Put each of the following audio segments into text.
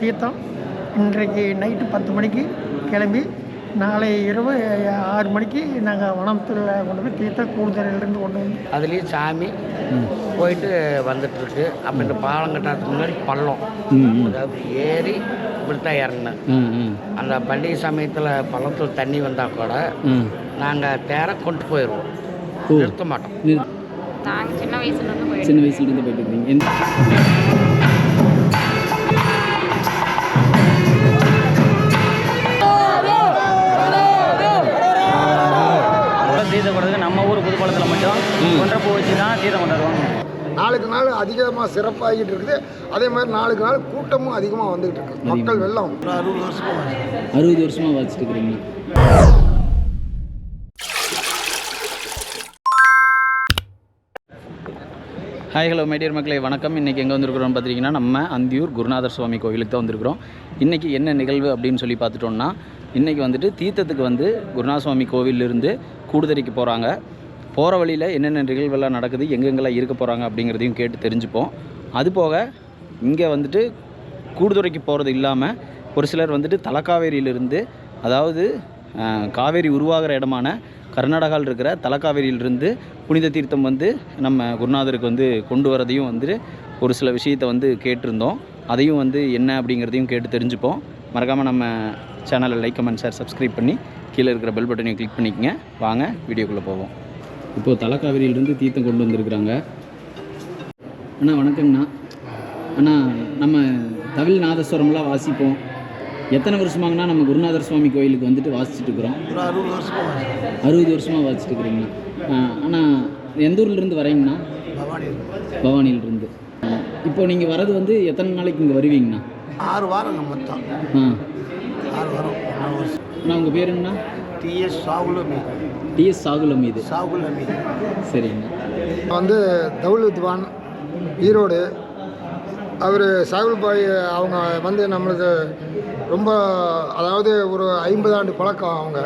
தீர்த்தம் இன்றைக்கு நைட்டு பத்து மணிக்கு கிளம்பி நாளை இரவு ஆறு மணிக்கு நாங்கள் வனத்தில் கொண்டு போய் தீர்த்தம் கூடுதலிலிருந்து கொண்டு வந்து அதுலேயும் சாமி போயிட்டு வந்துட்டுருக்கு. அப்போ இந்த பாலம் கட்டுறதுக்கு முன்னாடி பள்ளம். அதாவது ஏறி இப்படித்தான் இறங்கினேன். ம் ம். அந்த பண்டிகை சமயத்தில் பள்ளத்தில் தண்ணி வந்தால் கூட ம். நாங்கள் தேர கொண்டு போயிடுவோம். நிறுத்த மாட்டோம். நாங்கள் சின்ன வயசுலேருந்து சின்ன வயசுலேருந்து போயிட்டு இருக்கீங்க. அதிகமாக சிறப்பாகிட்டு இருக்குது. அதே மாதிரி நாளுக்கு நாள் கூட்டமும் அதிகமாக வந்துகிட்டு இருக்கு. மக்கள் வெள்ளம். அறுபது வருஷமா அறுபது வருஷமாக வாசிச்சுட்டு இருக்கிறீங்க ஹாய் ஹலோ மைடியர் மக்களே. வணக்கம். இன்றைக்கி எங்கே வந்திருக்கிறோம் பார்த்தீங்கன்னா நம்ம அந்தியூர் குருநாதர் சுவாமி கோவிலுக்கு தான் வந்திருக்கிறோம். இன்றைக்கி என்ன நிகழ்வு அப்படின்னு சொல்லி பார்த்துட்டோம்னா இன்றைக்கி வந்துட்டு தீர்த்தத்துக்கு வந்து குருநாத சுவாமி கோவிலிருந்து கூடுதறைக்கு போகிறாங்க போகிற வழியில் என்னென்ன நிகழ்வுகள்லாம் நடக்குது எங்கெங்கெல்லாம் இருக்க போகிறாங்க அப்படிங்கிறதையும் கேட்டு தெரிஞ்சுப்போம். அது போக இங்கே வந்துட்டு கூடுதுறைக்கு போகிறது இல்லாமல் ஒரு சிலர் வந்துட்டு தலக்காவேரியிலிருந்து அதாவது காவேரி உருவாகிற இடமான கர்நாடகாவில் இருக்கிற தலக்காவேரியிலிருந்து புனித தீர்த்தம் வந்து நம்ம குருநாதருக்கு வந்து கொண்டு வரதையும் வந்துட்டு ஒரு சில விஷயத்தை வந்து கேட்டிருந்தோம். அதையும் வந்து என்ன அப்படிங்கிறதையும் கேட்டு தெரிஞ்சுப்போம். மறக்காமல் நம்ம சேனலை லைக் கமெண்ட் ஷேர் சப்ஸ்கிரைப் பண்ணி கீழே இருக்கிற பெல் பட்டனையும் கிளிக் பண்ணிக்கங்க. வாங்க வீடியோக்குள்ளே போவோம். இப்போது தலக்காவேரியிலிருந்து தீர்த்தம் கொண்டு வந்திருக்கிறாங்க. அண்ணா வணக்கங்கண்ணா. அண்ணா நம்ம தவில் நாதஸ்வரம்லாம் வாசிப்போம். எத்தனை வருஷமாங்கண்ணா நம்ம குருநாதர் சுவாமி கோயிலுக்கு வந்துட்டு வாசிச்சுட்டு இருக்கிறோம் அறுபது வருஷமா அறுபது வருஷமாக வாசிச்சுட்டு இருக்கிறீங்களா அண்ணா எந்த ஊர்லேருந்து வரீங்கண்ணா? பவானி பவானியிலிருந்து. இப்போ நீங்கள் வரது வந்து எத்தனை நாளைக்கு இங்கே வருவீங்கண்ணா? ஆறு வாரங்க மொத்தம். ஆ. ஆறு வாரம் அண்ணா உங்கள் பேருங்கண்ணா டிஎஸ் சாகுலமி டிஎஸ் சாகுலம் இது. சாகுலமி சரிங்கண்ணா வந்து தவுல் வித்வான் ஈரோடு அவர் சாகுல் பாய் அவங்க வந்து நம்மளுக்கு ரொம்ப அதாவது ஒரு ஐம்பது ஆண்டு பழக்கம் அவங்க.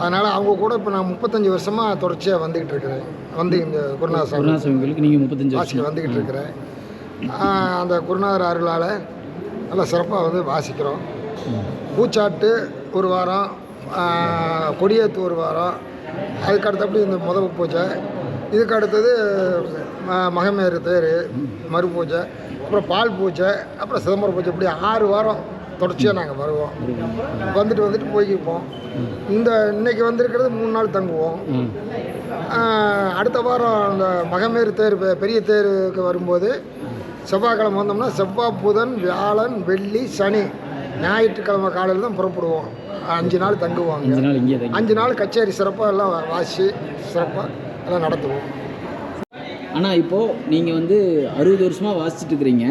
அதனால் அவங்க கூட இப்போ நான் முப்பத்தஞ்சு வருஷமாக தொடர்ச்சியாக வந்துக்கிட்டு இருக்கிறேன். வந்து இந்த குருநாத சாமி குருநாத சுவாமி கோயிலுக்கு நீங்கள் முப்பத்தஞ்சு வாசிக்க வருஷம்? வந்துக்கிட்டு இருக்கிறேன். அந்த குருநாதர் அருளால் நல்லா சிறப்பாக வந்து வாசிக்கிறோம். பூச்சாட்டு ஒரு வாரம் கொடியேத்து ஒரு வாரம் அதுக்கு அடுத்தபடி இந்த முத பூஜை. இதுக்கு அடுத்தது ம- மகமேறு தேர் மறு பூஜை அப்புறம் பால் பூஜை அப்புறம் சிதம்பரம் பூஜை. இப்படி ஆறு வாரம் தொடர்ச்சியாக நாங்கள் வருவோம். வந்துட்டு வந்துட்டு போய்க்கிப்போம். இந்த இன்னைக்கு வந்திருக்கிறது மூணு நாள் தங்குவோம். அடுத்த வாரம் அந்த மகமேறு தேர் பெ- பெரிய தேருக்கு வரும்போது செவ்வாய்க்கிழமை வந்தோம்னா செவ்வாய் புதன் வியாழன் வெள்ளி சனி. ஞாயிற்றுக்கிழமை காலையில் தான் புறப்படுவோம். அஞ்சு நாள் தங்குவாங்க. அஞ்சு நாள் இங்கே தான் அஞ்சு நாள் கச்சேரி சிறப்பாக எல்லாம் வாசி சிறப்பாக எல்லாம் நடத்துவோம். ஆனால் இப்போது நீங்கள் வந்து அறுபது வருஷமாக வாசிச்சுட்டு இருக்கிறீங்க.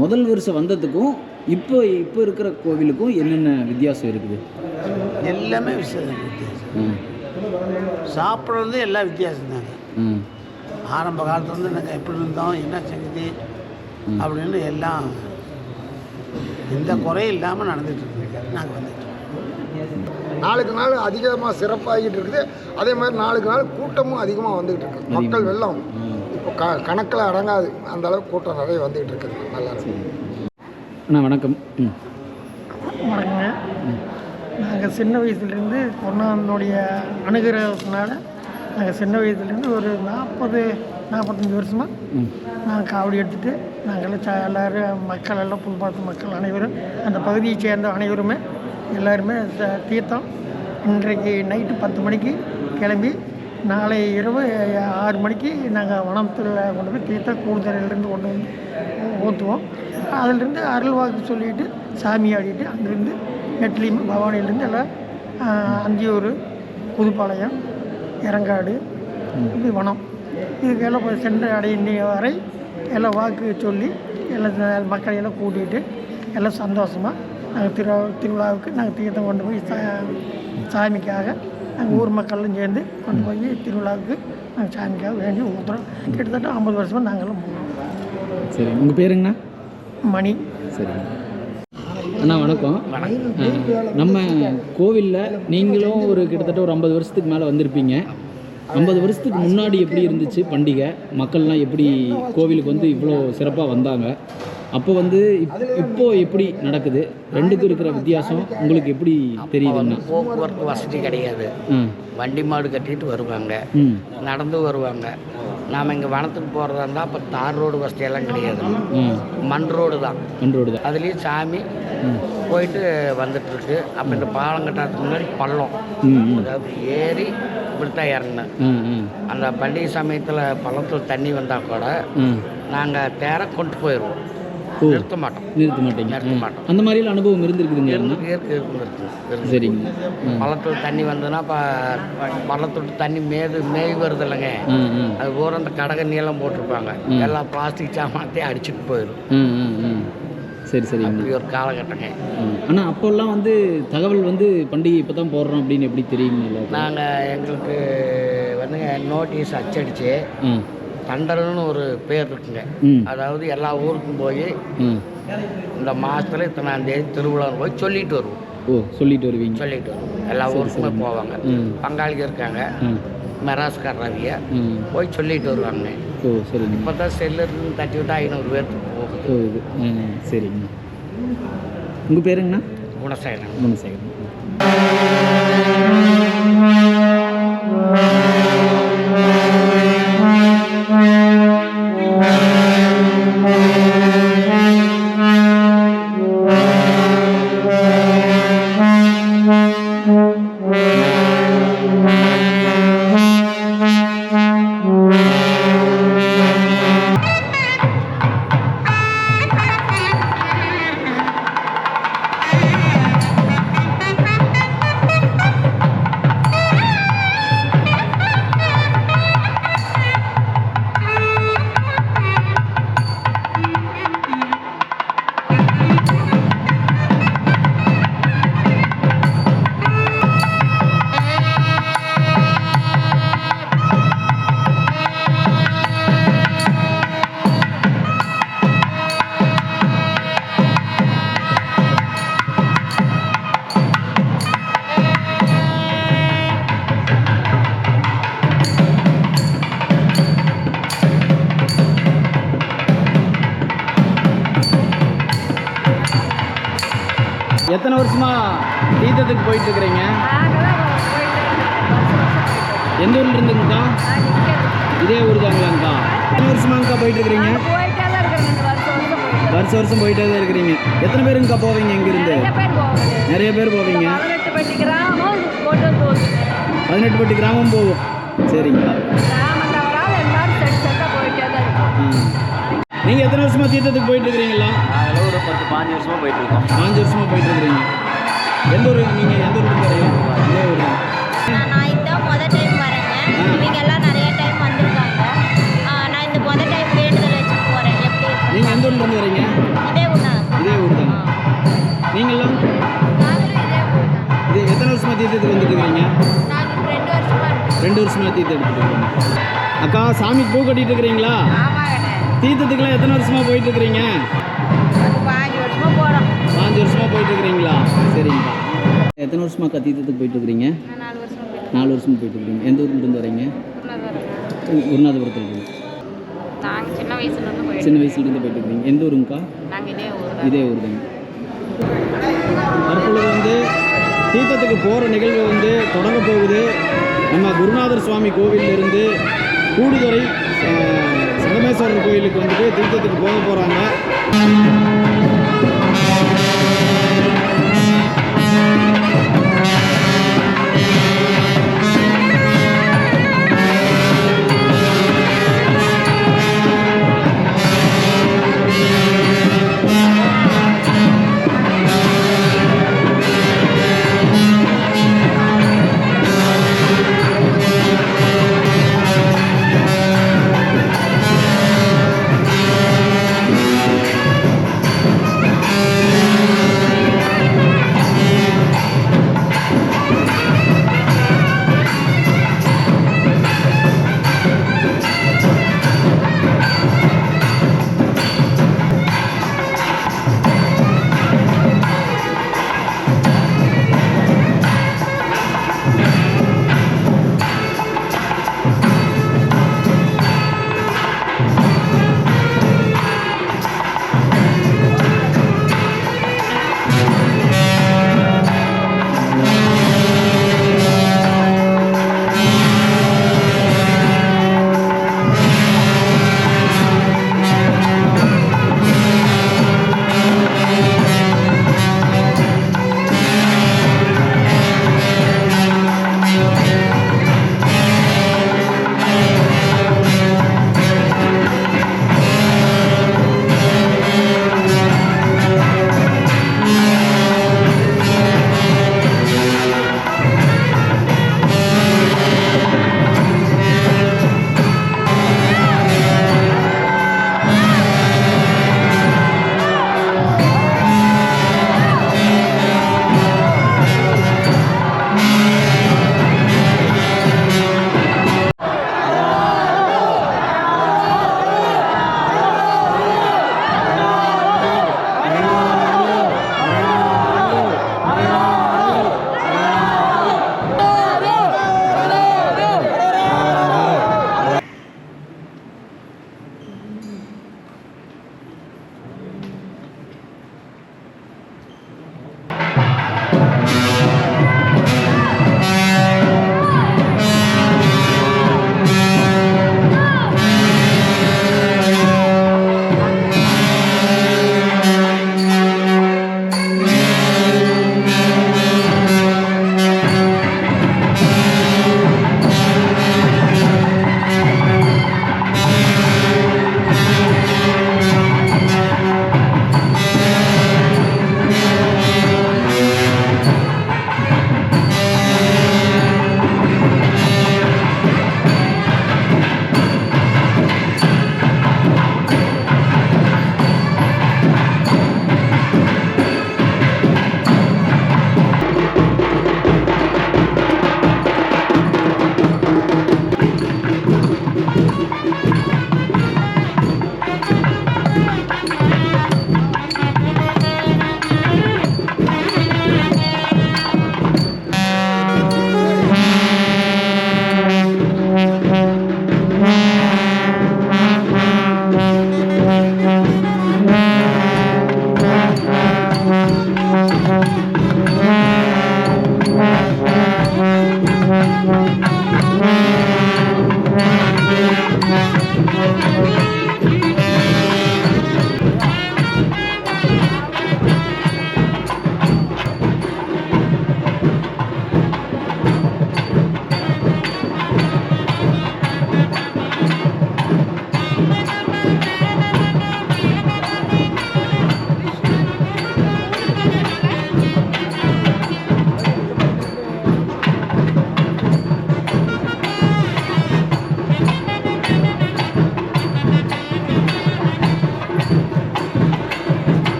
முதல் வருஷம் வந்ததுக்கும் இப்போ இப்போ இருக்கிற கோவிலுக்கும் என்னென்ன வித்தியாசம் இருக்குது? எல்லாமே வித்தியாசம். சாப்பிட்றது எல்லாம் வித்தியாசம் தாங்க. ஆரம்ப காலத்துலேருந்து நாங்கள் எப்படி இருந்தோம் என்ன செஞ்சு அப்படின்னு எல்லாம் எந்த குறையும் இல்லாமல் நடந்துட்டு இருக்கு. நாங்கள் வந்துட்டு நாளுக்கு நாள் அதிகமாக சிறப்பாகிட்டு இருக்குது. அதே மாதிரி நாளுக்கு நாள் கூட்டமும் அதிகமாக வந்துகிட்டு இருக்கு. மக்கள் வெள்ளம். இப்போ க கணக்கில் அடங்காது. அந்த அளவுக்கு கூட்டம் நிறைய வந்துகிட்டு இருக்குது நல்லா இருக்கு. அண்ணா வணக்கம். ம். வணக்கங்க. நாங்கள் சின்ன வயசுலேருந்து கொரோனானுடைய அணுகிறதுனால நாங்கள் சின்ன வயசுலேருந்து ஒரு நாற்பது நாற்பத்தஞ்சு வருஷமாக நாங்கள் காவடி எடுத்துகிட்டு நாங்கள் எல்லோரும் மக்கள் எல்லாம் புதுப்பாத்து மக்கள் அனைவரும் அந்த பகுதியை சேர்ந்த அனைவருமே எல்லாருமே தீர்த்தம். இன்றைக்கு நைட்டு பத்து மணிக்கு கிளம்பி நாளை இரவு ஆறு மணிக்கு நாங்கள் வனத்தில் கொண்டு போய் தீர்த்தம் கூடுதலிலிருந்து கொண்டு வந்து ஊற்றுவோம் அதிலிருந்து அருள்வாக்கு சொல்லிட்டு சாமி ஆடிட்டு அங்கேருந்து நெட்லியும் பவானியிலேருந்து எல்லாம் அந்தியூர் புதுப்பாளையம் இறங்காடு இப்படி வனம். இதுக்கெல்லாம் போய் சென்று அடையிற வரை எல்லாம் வாக்கு சொல்லி எல்லாம் மக்களை எல்லாம் கூட்டிகிட்டு எல்லாம் சந்தோஷமாக நாங்கள் திரு திருவிழாவுக்கு நாங்கள் தீர்த்தம் கொண்டு போய் சா- சாமிக்காக நாங்கள் ஊர் மக்கள்லாம் சேர்ந்து கொண்டு போய் திருவிழாவுக்கு நாங்கள் சாமிக்காக வேண்டி ஊற்றுறோம் கிட்டத்தட்ட ஐம்பது வருஷமாக நாங்களும் போகிறோம் சரி உங்கள் பேருங்கண்ணா? மணி. சரிங்க அண்ணா வணக்கம். நம்ம கோவிலில் நீங்களும் ஒரு கிட்டத்தட்ட ஒரு ஐம்பது வருஷத்துக்கு மேலே வந்திருப்பீங்க. ஐம்பது வருஷத்துக்கு முன்னாடி எப்படி இருந்துச்சு பண்டிகை? மக்கள்லாம் எப்படி கோவிலுக்கு வந்து இவ்வளோ சிறப்பாக வந்தாங்க? அப்போ வந்து இப்- இப்போ எப்படி நடக்குது? ரெண்டுக்கும் இருக்கிற வித்தியாசம் உங்களுக்கு எப்படி தெரியுதுன்னா போக்குவரத்து வசதி கிடையாது. வண்டி மாடு கட்டிட்டு வருவாங்க. நடந்து வருவாங்க. நாம் இங்கே வனத்துக்கு போகிறதா இருந்தால் அப்போ தார் ரோடு வசதியெல்லாம் கிடையாது. மண் ரோடு தான். கண்ட்ரோடு தான். அதுலேயும் சாமி போயிட்டு வந்துட்டுருக்கு அப்போ இந்த பாலம் முன்னாடி பள்ளம். அதாவது ஏறி இப்படித்தான் இறங்கினேன். அந்த பண்டிகை சமயத்தில் பள்ளத்தில் தண்ணி வந்தால் கூட நாங்கள் தேர கொண்டு போயிடுவோம் நிறுத்த மாட்டோம். நிறுத்த மாட்டீங்க. நிறுத்த. மாட்டோம். அந்த மாதிரிலாம் அனுபவம் இருந்திருக்குதுங்களா இருந்து இருக்கு சரிங்க. பள்ளத்தில் தண்ணி வந்ததுன்னா இப்போ பள்ளத்தொட்டு தண்ணி மேது மேய் வருது இல்லைங்க. அது பூரா அந்த கடக நீளம் போட்டிருப்பாங்க. எல்லா பிளாஸ்டிக் சாமானத்தையும் அடிச்சுட்டு போயிடும் சரி சரிங்க அப்படி ஒரு காலகட்டங்க. ஆனால் அப்போல்லாம் வந்து தகவல் வந்து பண்டிகை இப்போ தான் போடுறோம் அப்படின்னு எப்படி தெரியுங்களா நாங்கள் எங்களுக்கு வந்துங்க நோட்டீஸ் அச்சடிச்சு தண்டல்னு ஒரு பேர் இருக்குங்க. அதாவது எல்லா ஊருக்கும் போய் இந்த மாதத்தில் இத்தனாம் தேதி திருவிழான்னு போய் சொல்லிட்டு வருவோம். ஓ சொல்லிட்டு வருவீங்க. சொல்லிட்டு வருவோம். எல்லா ஊருக்குமே போவாங்க. ம். பங்காளிங்க இருக்காங்க. மெராஸ்காரவிய போய் சொல்லிட்டு வருவாங்க. ஓ சரிங்க. இப்போ தான் செல்லுன்னு தட்டி விட்டா ஐநூறு போகுது ஓ இது. ம் சரிங்க உங்கள் பேருங்கண்ணா? குணசேகரன். குணசேகரன். எத்தனை வருஷமா தீர்த்தத்துக்கு போயிட்டு இருக்கிறீங்க எந்த ஊர்ல இருந்துங்கக்கா? இதே ஊர் தாங்களாங்கக்கா எத்தனை வருஷமாங்கக்கா போயிட்டு இருக்கிறீங்க போயிட்டே தான் இருக்கிறேன் இந்த வருஷம் வருஷம் போயிட்டு தான் இருக்கிறீங்க. எத்தனை பேருங்கக்கா போவீங்க இங்கிருந்து? நிறைய பேர் போவாங்க. பதினெட்டு பட்டி கிராமம் போகும். சரிங்கக்கா. நீங்கள் எத்தனை வருஷமா தீர்த்தத்துக்கு போயிட்டு இருக்கிறீங்களா ஒரு பத்து பாஞ்சு வருஷமாக போயிட்டு இருக்கோம் பாஞ்சு வருஷமா போயிட்டு இருக்கிறீங்க எந்த ஊர் நீங்கள் எந்த ஊருக்கு இதே ஊர். நான் இதான் மொதல் டைம் வரேங்க. இவங்க எல்லாம் நிறைய டைம் வந்திருக்காங்க. ஆ, நான் இந்த மொதல் டைம் வேண்டுதல் வச்சு போகிறேன் எப்படி இருக்கு நீங்கள் எந்த ஊர்ல இருந்து வரீங்க? இதே ஊர் தானே. இதே ஊர் தான். இது எத்தனை வருஷமா தீர்த்தத்துக்கு வந்துட்டு இருக்கிறீங்க ரெண்டு வருஷமா இருக்கோம். ரெண்டு வருஷமா தீர்த்தம் எடுத்துட்டு இருக்கீங்க அக்கா சாமிக்கு பூ கட்டிட்டு இருக்கிறீங்களா தீர்த்தத்துக்குலாம் எத்தனை வருஷமா போயிட்டு இருக்கிறீங்க அது பாஞ்சு வருஷமாக போகிறோம் பாஞ்சு வருஷமா போயிட்டு இருக்கிறீங்களா சரிங்கக்கா எத்தனை வருஷமா அக்கா தீர்த்தத்துக்கு போயிட்டு இருக்கிறீங்க நான் நாலு வருஷம் போயிட்டு நாலு வருஷமா போயிட்டு இருக்கிறீங்க எந்த ஊர்ல இருந்து வரீங்க? குருநாதபுரத்தில். சின்ன வயசுலேருந்து போயிட்டு சின்ன வயசுலேருந்து போயிட்டு இருக்கிறீங்க எந்த ஊருங்கக்கா இதே ஊர் தாங்க. தற்பொழுது வந்து தீர்த்தத்துக்கு போகிற நிகழ்வு வந்து தொடங்க போகுது. நம்ம குருநாதர் சுவாமி கோவில்ல இருந்து கூடுதுறை சங்கமேஸ்வரர் கோயிலுக்கு வந்துட்டு தீர்த்தத்துக்கு போக போகிறாங்க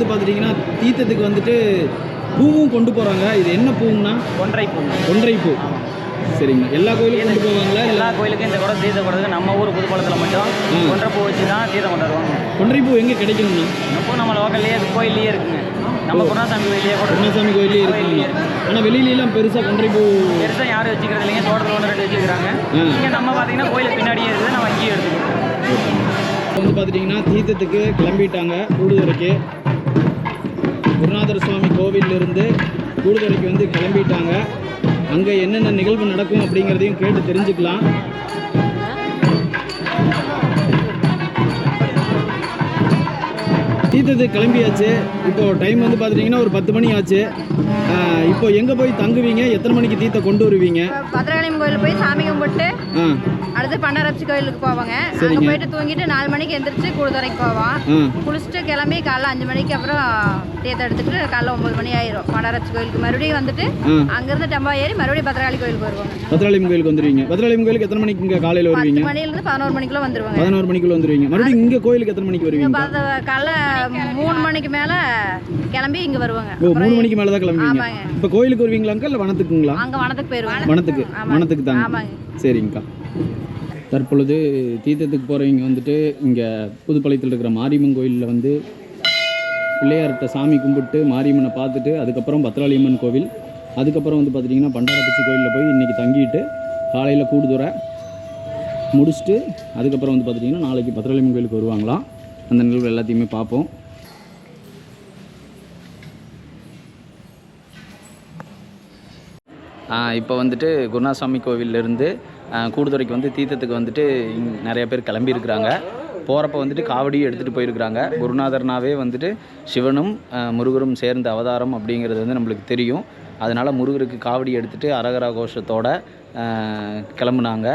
வந்து பார்த்துட்டிங்கன்னா தீர்த்தத்துக்கு வந்துட்டு பூவும் கொண்டு போகிறாங்க இது என்ன பூவுன்னா ஒன்றை பூ. ஒன்றை பூ. சரிங்க எல்லா கோயிலுக்கும் கொண்டு போவாங்களா? எல்லா கோயிலுக்கும் இந்த குடம் தீர்த்தம் கொடுறது நம்ம ஊர் புதுப்பாளத்தில் மட்டும். ஒன்றை பூ வச்சு தான் தீர்த்தம் கொண்டாடுவாங்க ஒன்றை பூ எங்கே கிடைக்கும்னா இப்போ நம்ம லோக்கல்லையே கோயில்லையே இருக்குங்க. நம்ம குருணாசாமி கோயிலே கூட கருணாசாமி கோயிலே இருக்குங்க. ஆனால் வெளியிலலாம் பெருசாக கொன்றை பூ பெருசாக யாரும் வச்சுக்கிறது இல்லைங்க. தோட்டத்தில் ஒன்று ரெண்டு வச்சுக்கிறாங்க. இங்கே நம்ம பார்த்தீங்கன்னா கோயில் பின்னாடியே இருக்குது. நம்ம அங்கேயே எடுத்துக்கிறோம் வந்து பார்த்துட்டிங்கன்னா தீர்த்தத்துக்கு கிளம்பிட்டாங்க. கூடுதுறைக்கு குருநாதர் சுவாமி கோவிலிருந்து கூடுதுறைக்கு வந்து கிளம்பிட்டாங்க. அங்கே என்னென்ன நிகழ்வு நடக்கும் அப்படிங்கிறதையும் கேட்டு தெரிஞ்சுக்கலாம். தீர்த்தது கிளம்பியாச்சு. இப்போ டைம் வந்து பார்த்துட்டிங்கன்னா ஒரு பத்து மணி ஆச்சு. இப்போ எங்கே போய் தங்குவீங்க? எத்தனை மணிக்கு தீர்த்தம் கொண்டு வருவீங்க? பத்ரகாளியம் கோயில் போய் சாமி கும்பிட்டு அடுத்து பண்டாரப்பச்சி கோயிலுக்கு போவாங்க. அங்கே. போயிட்டு தூங்கிட்டு நாலு மணிக்கு எந்திரிச்சு கூடுதுறைக்கு போவோம். குளிச்சுட்டு கிளம்பி காலைல அஞ்சு மணிக்கு அப்புறம் தீர்த்தம் எடுத்துக்கிட்டு காலைல ஒம்பது மணி ஆயிரும். பண்டாரப்பச்சி கோயிலுக்கு மறுபடியும் வந்துட்டு அங்கேருந்து டெம்பா ஏறி மறுபடியும் பத்ரகாளி கோயிலுக்கு வருவாங்க. பத்ராலயம் கோயிலுக்கு வந்துருவீங்க. பத்ராலயம் கோயிலுக்கு எத்தனை மணிக்கு இங்கே காலையில் வருவீங்க? மணிலேருந்து பதினோரு மணிக்குள்ள வந்துருவாங்க. பதினோரு மணிக்குள்ள வந்துருவீங்க. மறுபடியும் இங்கே கோயிலுக்கு எத்தனை மணிக்கு வருவீங்க? காலைல மூணு மணிக்கு மேலே கிளம்பி இங்கே வருவாங்க. மூணு மணிக்கு மேலே தான் கிளம்புவீங்க. இப்போ கோயிலுக்கு வருவீங்களாக்கா இல்லை வனத்துக்குங்களா? அங்கே வனத்துக்கு போயிடுவாங்க வனத்துக்கு. வனத்துக்கு ஆமாங்க. சரிங்கக்கா. தற்பொழுது தீர்த்தத்துக்கு போகிறவங்க வந்துட்டு இங்கே புதுப்பாளையத்தில் இருக்கிற மாரியம்மன் கோயிலில் வந்து பிள்ளையார்கிட்ட சாமி கும்பிட்டு மாரியம்மனை பார்த்துட்டு அதுக்கப்புறம் பத்ராளியம்மன் கோவில். அதுக்கப்புறம் வந்து பார்த்துட்டிங்கன்னா பண்டாரப்பச்சி கோயிலில் போய் இன்றைக்கி தங்கிட்டு காலையில் கூடுதுறை முடிச்சுட்டு அதுக்கப்புறம் வந்து பார்த்துட்டிங்கன்னா நாளைக்கு பத்ராளியம்மன் கோயிலுக்கு வருவாங்களாம். அந்த நிகழ்வு எல்லாத்தையுமே பார்ப்போம். இப்போ வந்துட்டு குருநாசாமி கோவிலேருந்து கூடுதுறைக்கு வந்து தீர்த்தத்துக்கு வந்துட்டு நிறைய பேர் கிளம்பியிருக்கிறாங்க. போகிறப்ப வந்துட்டு காவடியும் எடுத்துகிட்டு போயிருக்கிறாங்க. குருநாதர்னாவே வந்துட்டு சிவனும் முருகரும் சேர்ந்த அவதாரம் அப்படிங்கிறது வந்து நம்மளுக்கு தெரியும். அதனால் முருகருக்கு காவடி எடுத்துகிட்டு அரகரா கோஷத்தோட கிளம்புனாங்க.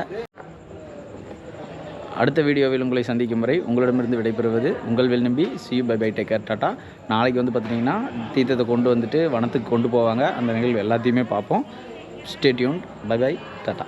அடுத்த வீடியோவில் உங்களை சந்திக்கும் வரை உங்களிடமிருந்து விடைபெறுவது உங்கள் Vel Nambi. See bye bye take care tata நாளைக்கு வந்து பார்த்திங்கன்னா தீர்த்தத்தை கொண்டு வந்துட்டு வனத்துக்கு கொண்டு போவாங்க. அந்த நிகழ்வு எல்லாத்தையுமே பார்ப்போம். Stay tuned by by tata